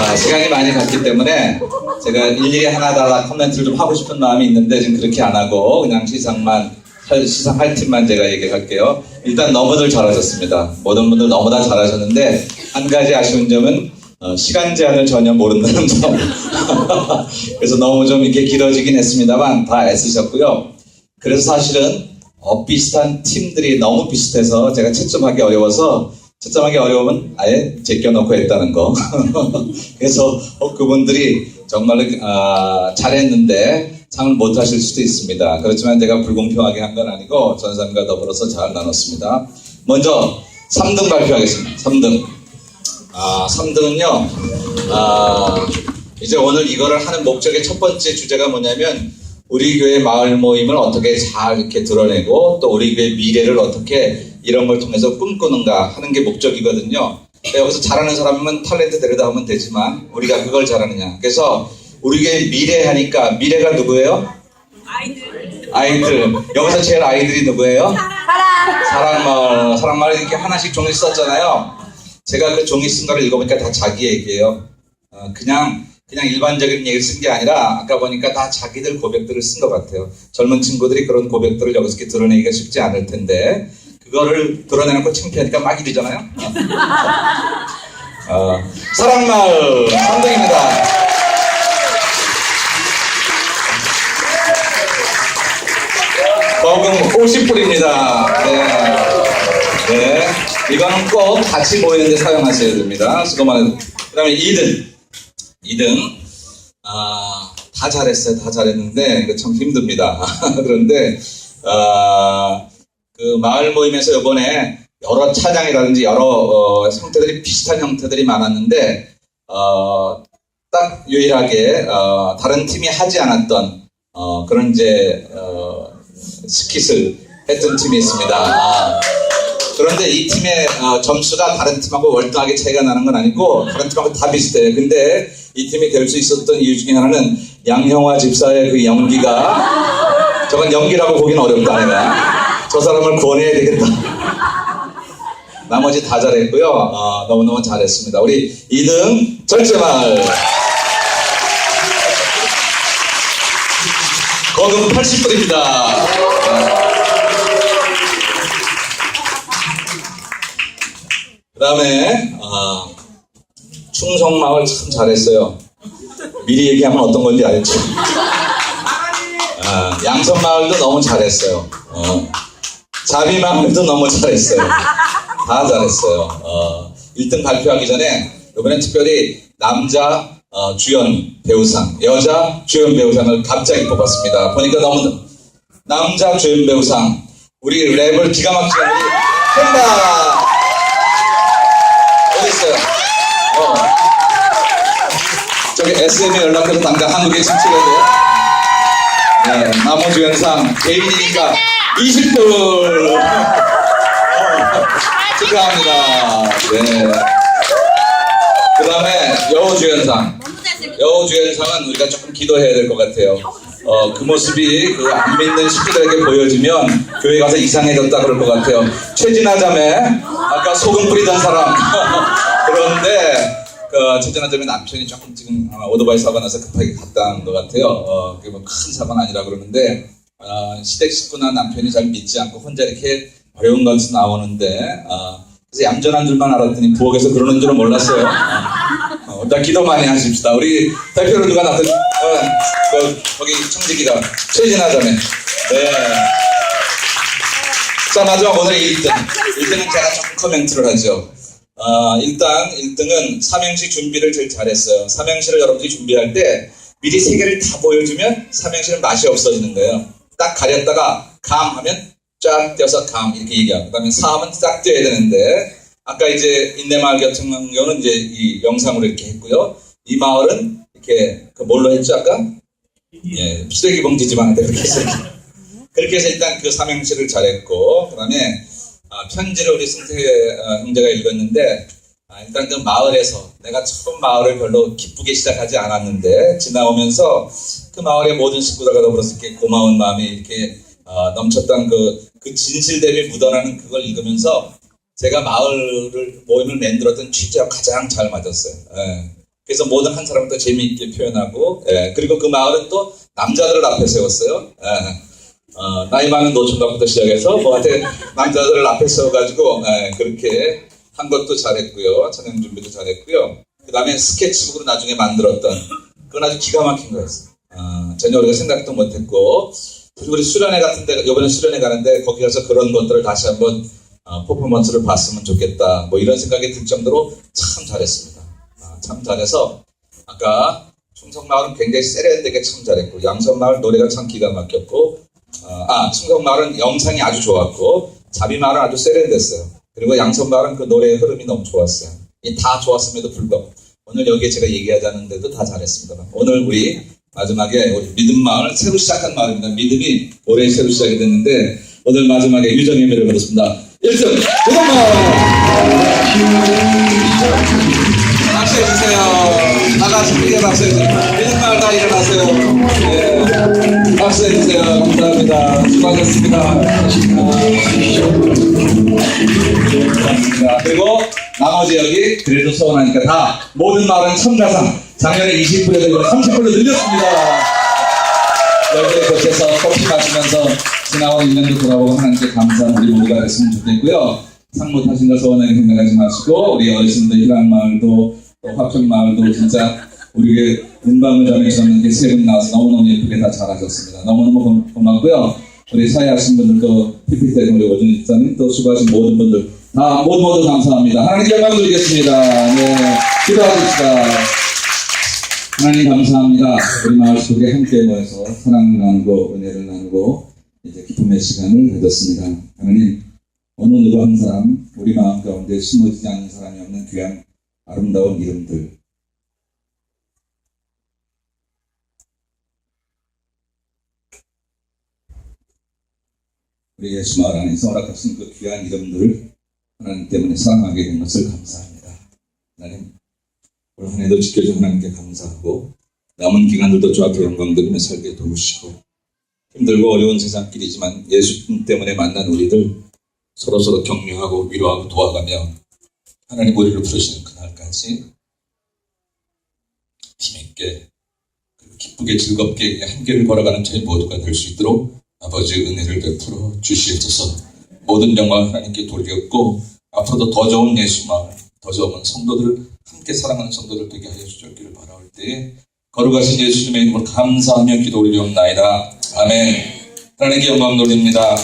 자, 시간이 많이 갔기 때문에 제가 일일이 하나달라 코멘트를 좀 하고 싶은 마음이 있는데 지금 그렇게 안 하고 그냥 시상만 할- 시상 할 팀만 제가 얘기할게요. 일단 너무들 잘하셨습니다. 모든 분들 너무나 잘하셨는데 한 가지 아쉬운 점은 어, 시간 제한을 전혀 모른다는 점. 그래서 너무 좀 이렇게 길어지긴 했습니다만 다 애쓰셨고요. 그래서 사실은 어, 비슷한 팀들이 너무 비슷해서 제가 채점하기 어려워서 채점하기 어려우면 아예 제껴놓고 했다는 거. 그래서 어, 그분들이 정말로 아, 잘했는데 상을 못 하실 수도 있습니다. 그렇지만 제가 불공평하게 한 건 아니고 전사님과 더불어서 잘 나눴습니다. 먼저 3등 발표하겠습니다. 3등. 아, 3등은요, 아, 이제 오늘 이거를 하는 목적의 첫 번째 주제가 뭐냐면, 우리 교회 마을 모임을 어떻게 잘 이렇게 드러내고, 또 우리 교회 미래를 어떻게 이런 걸 통해서 꿈꾸는가 하는 게 목적이거든요. 근데 여기서 잘하는 사람은 탤런트 데려다 하면 되지만, 우리가 그걸 잘하느냐. 그래서 우리 교회 미래 하니까, 미래가 누구예요? 아이들 아이들. 여기서 제일 아이들이 누구예요? 사랑 사랑마을, 사랑마을 이렇게 하나씩 종이 썼잖아요. 제가 그 종이 쓴 거를 읽어보니까 다 자기 얘기예요. 어, 그냥, 그냥 일반적인 얘기를 쓴 게 아니라 아까 보니까 다 자기들 고백들을 쓴 것 같아요. 젊은 친구들이 그런 고백들을 여기서 이렇게 드러내기가 쉽지 않을 텐데, 그거를 드러내놓고 창피하니까 막 이러잖아요. 어, 사랑마을 3등입니다. 거금 50불입니다. 네. 네. 이거는 꼭 같이 모이는데 사용하셔야 됩니다. 수고 많으세요. 그 다음에 2등. 2등. 아, 다 잘했어요. 다 잘했는데, 이거 참 힘듭니다. 그런데, 아, 그 마을 모임에서 이번에 여러 차장이라든지 여러 어, 형태들이 비슷한 형태들이 많았는데, 어, 딱 유일하게 어, 다른 팀이 하지 않았던 어, 그런 이제 어, 스킷을 했던 팀이 있습니다. 아, 그런데 이 팀의 어, 점수가 다른 팀하고 월등하게 차이가 나는 건 아니고 다른 팀하고 다 비슷해요. 근데 이 팀이 될 수 있었던 이유 중에 하나는 양형화 집사의 그 연기가 저건 연기라고 보기는 어렵다 내가 저 사람을 구원해야 되겠다. 나머지 다 잘했고요. 어, 너무너무 잘했습니다. 우리 2등 절제말 거금 80불입니다. 그 다음에 충성마을 참 잘했어요. 미리 얘기하면 어떤 건지 알죠? 아, 양천마을도 너무 잘했어요. 어, 자비마을도 너무 잘했어요. 다 잘했어요. 어, 1등 발표하기 전에 이번엔 특별히 남자 어, 주연 배우상, 여자 주연 배우상을 갑자기 뽑았습니다. 보니까 너무 남자 주연 배우상 우리 랩을 기가 막히게 어디 있어요? 어. 저기 SM에 연락해서 당장 한국에 진출해야 돼요. 네, 나무 주연상 개인이니까 20불 축하합니다. 네. 그 다음에 여우주연상. 여우주연상은 우리가 조금 기도해야 될 것 같아요. 어, 그 모습이 그 안 믿는 식구들에게 보여지면 교회 가서 이상해졌다 그럴 것 같아요. 최진아 자매, 아까 소금 뿌리던 사람. 그런데 그 자매 남편이 조금 지금 아마 오토바이 사고 나서 급하게 갔다 온 것 같아요. 어, 그게 뭐 큰 사고는 아니라 그러는데 어, 시댁 식구나 남편이 잘 믿지 않고 혼자 이렇게 어려운 것이 나오는데 어, 그래서 얌전한 줄만 알았더니 부엌에서 그러는 줄은 몰랐어요. 어, 어, 일단 기도 많이 하십시다. 우리 대표로 누가 나서 어, 그, 거기 청지기가 최진아 자매. 네. 자 마지막 오늘 1등. 1등은 제가 조금 코멘트를 하죠. 어, 일단 1등은 삼행시 준비를 제일 잘했어요. 삼행시를 여러분들이 준비할 때 미리 세 개를 다 보여주면 삼행시는 맛이 없어지는 거예요. 딱 가렸다가 감 하면 쫙 떼어서 감 이렇게 얘기하고 그다음에 사하면 싹 떼어야 되는데 아까 이제 인내마을 같은 경우는 이제 이 영상으로 이렇게 했고요. 이 마을은 이렇게 그 뭘로 했죠 아까? 예, 쓰레기 봉지지만 그렇게 해서 그렇게 해서 일단 그 삼행시를 잘했고 그다음에 아, 편지를 우리 승태 어, 형제가 읽었는데 아, 일단 그 마을에서 내가 처음 마을을 별로 기쁘게 시작하지 않았는데 지나오면서 그 마을의 모든 식구들과 더불어서 이렇게 고마운 마음이 이렇게 어, 넘쳤던 그, 그 진실됨이 묻어나는 그걸 읽으면서 제가 마을을 모임을 만들었던 취지와 가장 잘 맞았어요. 예. 그래서 모든 한 사람을 더 재미있게 표현하고, 예, 그리고 그 마을은 또 남자들을 앞에 세웠어요. 예. 어, 나이 많은 노총각부터 시작해서 뭐한테 남자들을 앞에 세워가지고 예, 그렇게 한 것도 잘했고요. 찬양 준비도 잘했고요. 그 다음에 스케치북으로 나중에 만들었던 그건 아주 기가 막힌 거였어요. 어, 전혀 우리가 생각도 못했고 우리 수련회 같은 데 이번에 수련회 가는데 거기 가서 그런 것들을 다시 한번 어, 퍼포먼스를 봤으면 좋겠다. 뭐 이런 생각이 들 정도로 참 잘했습니다. 아, 참 잘해서 아까 충성마을은 굉장히 세련되게 참 잘했고 양선마을 노래가 참 기가 막혔고 어, 아 충성마을은 영상이 아주 좋았고 자비마을은 아주 세련됐어요. 그리고 양선마을은 그 노래의 흐름이 너무 좋았어요. 이 다 좋았음에도 불구하고 오늘 여기에 제가 얘기하지 않는데도 다 잘했습니다. 오늘 우리 마지막에 우리 믿음 마을 새로 시작한 마을입니다. 믿음이 올해 새로 시작이 됐는데 오늘 마지막에 유정의 의미를 받았습니다. 1등 믿음 마을 박수해주세요. 다 같이 크게 박수해주세요. 믿음 마을 다 일어나세요. 네. 박수해주세요. 감사합니다. 수고하셨습니다. 감사합니다. 그리고 나머지 여기 그래도 서운하니까 다 모든 마을은 첨가상 작년에 20%에서 이번에 30% 늘렸습니다. 여기에 거쳐서 커피 마시면서 지나온 1년도 돌아보고 하나님께 감사한 우리 모두가 됐으면 좋겠고요. 상 못하신 거 서운하게 생각하지 마시고 우리 어르신들 희랑마을도 또 화평마을도 진짜 우리에게 문방을 전해주셨는 게세분 나와서 너무너무 예쁘게 다 잘하셨습니다. 너무너무 고- 고맙고요. 우리 사회하신 분들도 PPT 우리 오준희 집사님 또 수고하신 모든 분들 다 모두 모두 감사합니다. 하나님께 영광 드리겠습니다. 네, 기도하십시다. 하나님 감사합니다. 우리 마을 속에 함께 모여서 사랑을 나누고 은혜를 나누고 이제 기쁨의 시간을 가졌습니다. 하나님 어느 누구 한 사람 우리 마음 가운데 숨어지지 않는 사람이 없는 귀한 아름다운 이름들 우리 예수 마을 안에서 허락하신 그 귀한 이름들을 하나님 때문에 사랑하게 된 것을 감사합니다. 하나님 올 한 해도 지켜준 하나님께 감사하고 남은 기간들도 주 앞에 영광 드리며 살게 도우시고 힘들고 어려운 세상길이지만 예수님 때문에 만난 우리들 서로서로 격려하고 위로하고 도와가며 하나님 우리를 부르시는 그날까지 힘있게 그리고 기쁘게 즐겁게 한 길을 걸어가는 저희 모두가 될 수 있도록 아버지의 은혜를 베풀어 주시옵소서 모든 영광 하나님께 돌리었고 앞으로도 더 좋은 예수 마을 더 좋은 성도들을 함께 사랑하는 성도들 되게 하여 주셨기를 바라올 때에 거룩하신 예수님의 이름으로 감사하며 기도 올리옵나이다. 아멘. 하나님께 영광 돌립니다.